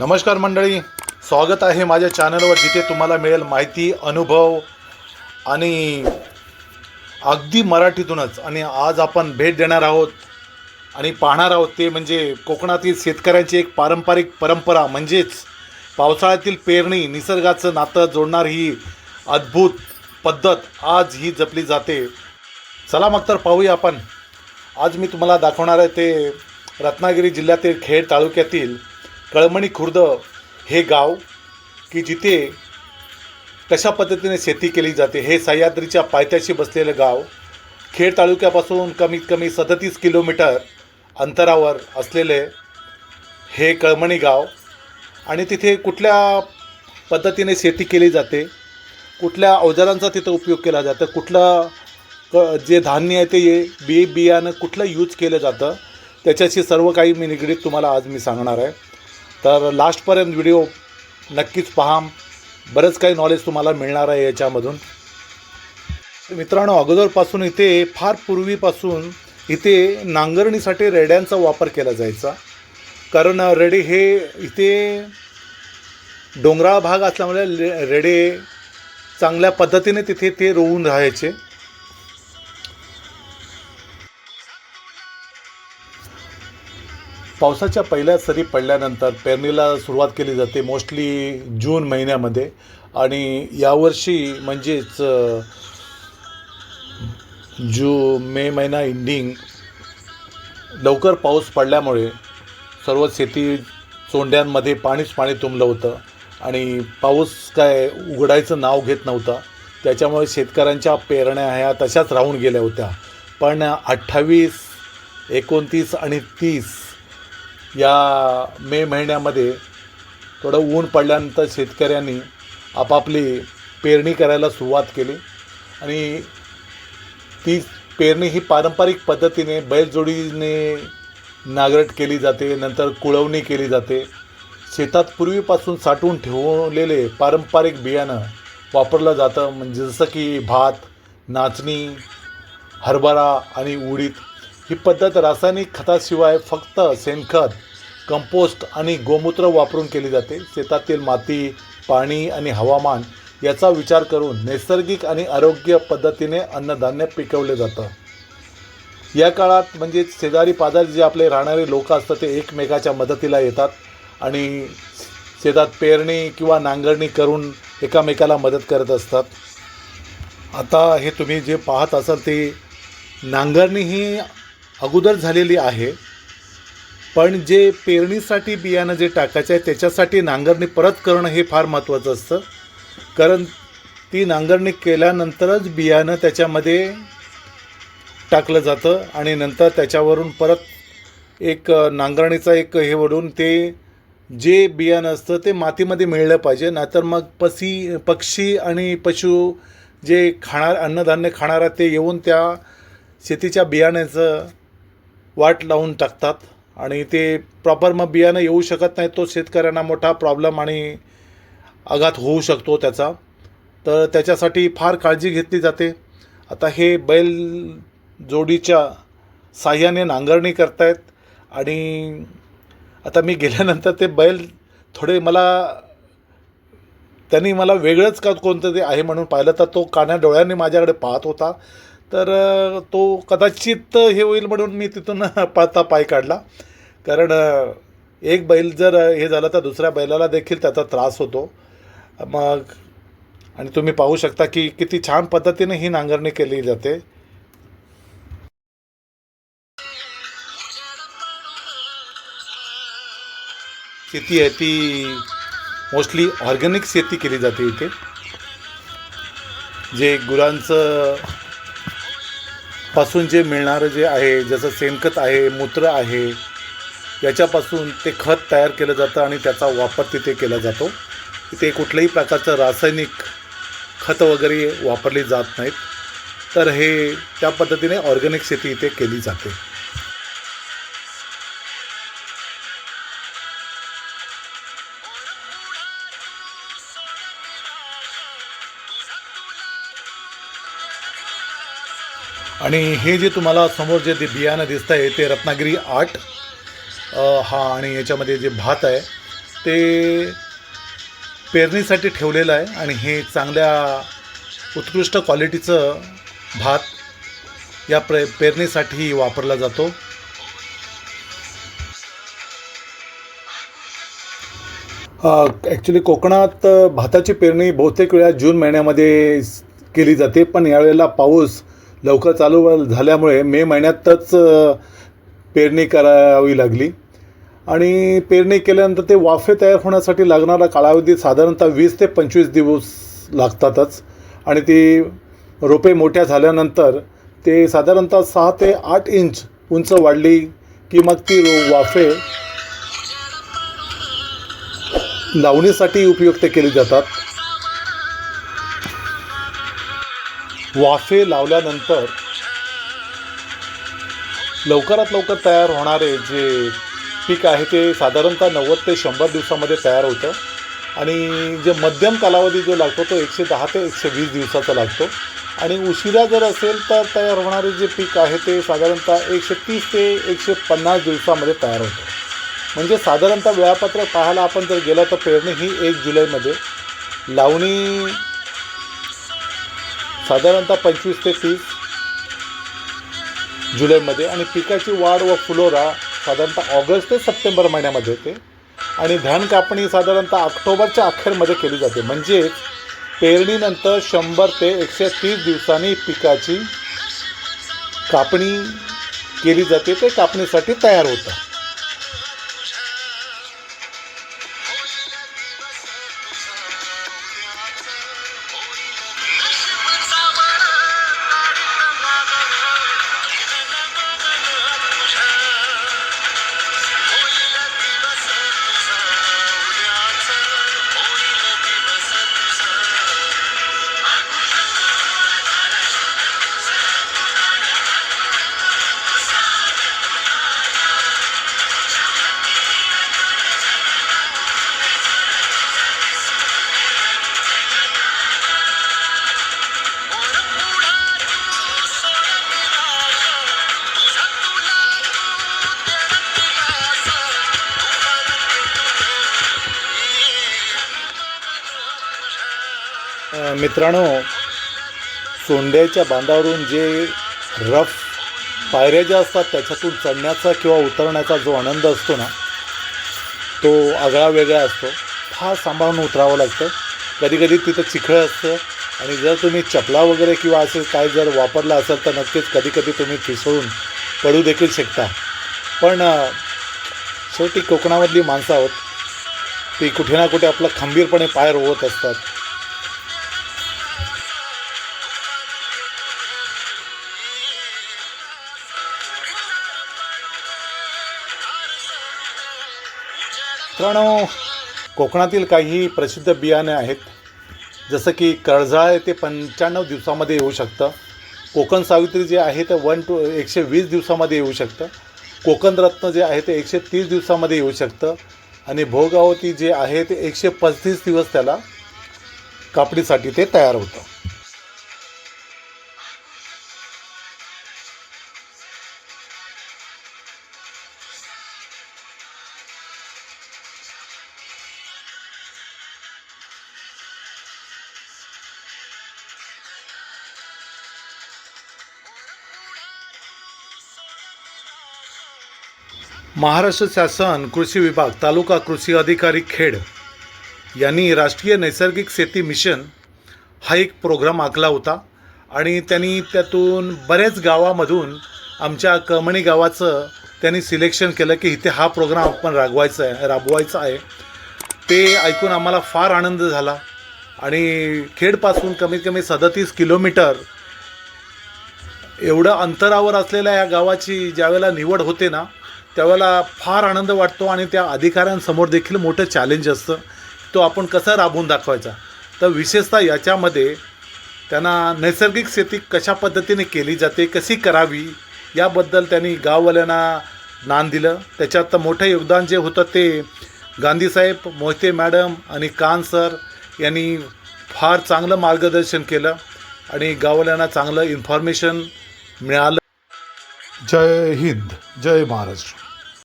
नमस्कार मंडळी. स्वागत आहे माझ्या चॅनलवर जिथे तुम्हाला मिळेल माहिती अनुभव आणि अगदी मराठीतूनच. आणि आज आपण भेट देणार आहोत आणि पाहणार आहोत ते म्हणजे कोकणातील शेतकऱ्यांची एक पारंपरिक परंपरा म्हणजेच पावसाळ्यातील पेरणी निसर्गाचं नातं जोडणार ही अद्भुत पद्धत आज ही जपली जाते. चला मग तर पाहूया आपण. आज मी तुम्हाला दाखवणार आहे ते रत्नागिरी जिल्ह्यातील खेड तालुक्यातील कळमणी खुर्द हे गाव की जिथे कशा पद्धतीने शेती केली जाते हे सह्याद्रीच्या पायथ्याशी बसलेलं गाव खेड तालुक्यापासून कमीत कमी सदतीस किलोमीटर अंतरावर असलेले हे कळमणी गाव आणि तिथे कुठल्या पद्धतीने शेती केली जाते कुठल्या अवजारांचा तिथं उपयोग केला जातो कुठलं क जे धान्य आहे ते बी बियाणं कुठलं यूज केलं जातं त्याच्याशी सर्व काही मी निगडीत तुम्हाला आज मी सांगणार आहे. तर लास्टपर्यंत व्हिडिओ नक्कीच पहा. बरंच काही नॉलेज तुम्हाला मिळणार आहे याच्यामधून. मित्रांनो अगोदरपासून इथे फार पूर्वीपासून इथे नांगरणीसाठी रेड्यांचा वापर केला जायचा. कारण रेडे हे इथे डोंगराळ भाग असल्यामुळे रेडे चांगल्या पद्धतीने तिथे ते रोवून राहायचे. पावसाच्या पहिल्या सरी पडल्यानंतर पेरणीला सुरुवात केली जाते मोस्टली जून महिन्यामध्ये. आणि यावर्षी म्हणजेच जू मे महिना एंडिंग लवकर पाऊस पडल्यामुळे सर्व शेती चोंड्यांमध्ये पाणीच पाणी तुंबलं होतं आणि पाऊस काय उघडायचं नाव घेत नव्हता. त्याच्यामुळे शेतकऱ्यांच्या पेरण्या ह्या तशाच राहून गेल्या होत्या. पण अठ्ठावीस एकोणतीस आणि तीस या मे महिन्यामध्ये थोडं ऊन पडल्यानंतर शेतकऱ्यांनी आपापली पेरणी करायला सुरुवात केली. आणि ती पेरणी ही पारंपरिक पद्धतीने बैलजोडीने नांगरट केली जाते नंतर कुळवणी केली जाते. शेतात पूर्वीपासून साठवून ठेवलेले पारंपरिक बियाणं वापरलं जातं. म्हणजे जसं की भात नाचणी हरभरा आणि उडीद ही पद्धत रासायनिक खताशिवाय फक्त शेणखत कंपोस्ट आणि गोमूत्र वापरून केली जाते. शेतातील माती पाणी आणि हवामान याचा विचार करून नैसर्गिक आणि आरोग्य पद्धतीने अन्नधान्य पिकवले जातं. या काळात म्हणजे शेजारी पाजारी जे आपले राहणारे लोक असतात ते एकमेकाच्या मदतीला येतात आणि शेतात पेरणी किंवा नांगरणी करून एकामेकाला मदत करत असतात. आता हे तुम्ही जे पाहत असाल ते नांगरणी ही अगोदर झालेली आहे. पण जे पेरणीसाठी बियाणं जे टाकायचं आहे त्याच्यासाठी नांगरणी परत करणं हे फार महत्त्वाचं असतं. कारण ती नांगरणी केल्यानंतरच बियाणं त्याच्यामध्ये टाकलं जातं आणि नंतर त्याच्यावरून परत एक नांगरणीचा एक हे वडून ते जे बियाणं असतं ते मातीमध्ये मिळलं पाहिजे. नाहीतर मग पसी पक्षी आणि पशु जे खाणार अन्नधान्य खाणारा ते येऊन त्या शेतीच्या बियाण्याचं वाट लावून टाकतात. आणि ते प्रॉपर मग बियाणं येऊ शकत नाही तो शेतकऱ्यांना मोठा प्रॉब्लेम आणि आघात होऊ शकतो त्याचा. तर त्याच्यासाठी फार काळजी घेतली जाते. आता हे बैल जोडीच्या साह्याने नांगरणी करतायत आणि आता मी गेल्यानंतर ते बैल थोडे मला त्यांनी मला वेगळंच का कोणतं ते आहे म्हणून पाहिलं तर तो कान्या डोळ्यांनी माझ्याकडे पाहत होता. तर तो कदाचित हे होईल म्हणून मी तिथून पाता पाय काढला. कारण एक बैल जर हे झालं तर दुसऱ्या बैलाला देखील त्याचा त्रास होतो. मग आणि तुम्ही पाहू शकता की किती छान पद्धतीने ही नांगरणी केली जाते. शेती आहे ती मोस्टली ऑर्गॅनिक शेती केली जाते इथे. जे गुरांचं पासून जे मिळणारं जे आहे जसं शेणखत आहे मूत्र आहे याच्यापासून ते खत तयार केलं जातं आणि त्याचा वापर तिथे केला जातो. तिथे कुठल्याही प्रकारचं रासायनिक खत वगैरे वापरली जात नाहीत. तर हे त्या पद्धतीने ऑर्गॅनिक शेती इथे केली जाते. आणि हे जे तुम्हाला समोर जे ते बियाणं दिसतं आहे ते रत्नागिरी आठ हा आणि याच्यामध्ये जे भात आहे ते पेरणीसाठी ठेवलेलं आहे आणि हे चांगल्या उत्कृष्ट क्वालिटीचं भात या प्रे पेरणीसाठी वापरला जातो. ॲक्च्युली कोकणात भाताची पेरणी बहुतेक वेळा जून महिन्यामध्ये केली जाते पण यावेळेला पाऊस लवकर चालू झाल्यामुळे मे महिन्यातच पेरणी करावी लागली. आणि पेरणी केल्यानंतर ते वाफे तयार होण्यासाठी लागणारा कालावधी साधारणतः वीस ते पंचवीस दिवस लागतातच. आणि ती रोपे मोठ्या झाल्यानंतर ते साधारणतः सहा ते आठ इंच उंच वाढली की मग ती रो- वाफे लावणीसाठी उपयुक्त केली जातात. वाफे लावल्यानंतर लवकरात लवकर तयार होणारे जे पीक आहे ते साधारणतः नव्वद ते शंभर दिवसामध्ये तयार होतं. आणि जे मध्यम कालावधी जो लागतो तो एकशे दहा ते एकशे वीस दिवसाचा लागतो. आणि उशिरा जर असेल तर तयार होणारे जे पीक आहे ते साधारणतः एकशे तीस ते एकशे पन्नास दिवसामध्ये तयार होतं. म्हणजे साधारणतः वेळापत्रक पाहायला आपण जर गेलं तर पेरणी ही एक जुलैमध्ये. लावणी साधारणतः पंचवीस ते तीस जुलैमध्ये. आणि पिकाची वाढ व फुलोरा साधारणतः ऑगस्ट ते सप्टेंबर महिन्यामध्ये येते आणि धान कापणी साधारणतः ऑक्टोबरच्या अखेरमध्ये केली जाते. म्हणजेच पेरणीनंतर शंभर ते एकशे तीस दिवसांनी पिकाची कापणी केली जाते. ते कापणीसाठी तयार होतं मित्रांनो सोंड्याच्या बांधावरून जे रफ पायऱ्या ज्या असतात त्याच्यातून चढण्याचा किंवा उतरण्याचा जो आनंद असतो ना तो आगळा वेगळा असतो. फार सांभाळून उतरावं लागतं. कधी कधी तिथं चिखळ असतं आणि जर तुम्ही चपला वगैरे किंवा असे काय जर वापरला असेल तर नक्कीच कधी कधी तुम्ही फिसळून पडू देखील शकता. पण शेवटी कोकणामधली माणसं आहोत ती कुठे ना कुठे आपलं खंबीरपणे पाय रोवत असतात. मित्रांनो कोकणातील काही प्रसिद्ध बियाणे आहेत. जसं की कर्जाळ ते पंच्याण्णव दिवसामध्ये येऊ शकतं. कोकण सावित्री जे आहे ते वन टू एकशे वीस दिवसामध्ये येऊ शकतं. कोकण रत्न जे आहे ते एकशे तीस दिवसामध्ये येऊ शकतं. आणि भोगावती जे आहे ते एकशे पस्तीस दिवस त्याला कापडीसाठी ते तयार होतं. महाराष्ट्र शासन कृषी विभाग तालुका कृषी अधिकारी खेड यांनी राष्ट्रीय नैसर्गिक शेती मिशन हा एक प्रोग्राम आखला होता आणि त्यांनी त्यातून बऱ्याच गावामधून आमच्या कमणी गावाचं त्यांनी सिलेक्शन केलं की इथे हा प्रोग्राम आपण राबवायचा आहे राबवायचा आहे. ते ऐकून आम्हाला फार आनंद झाला आणि खेडपासून कमीत कमी सदतीस किलोमीटर एवढं अंतरावर असलेल्या या गावाची ज्यावेळेला निवड होते ना त्यावेळेला फार आनंद वाटतो आणि त्या अधिकाऱ्यांसमोर देखील मोठं चॅलेंज असतं. तो आपण कसा राबवून दाखवायचा? तर विशेषतः याच्यामध्ये त्यांना नैसर्गिक शेती कशा पद्धतीने केली जाते कशी करावी याबद्दल त्यांनी गाववाल्यांना ज्ञान दिलं. त्याच्यात मोठं योगदान जे होतं ते गांधीसाहेब मोहिते मॅडम आणि कान सर यांनी फार चांगलं मार्गदर्शन केलं आणि गाववाल्यांना चांगलं इन्फॉर्मेशन मिळालं. जय हिंद जय महाराष्ट्र.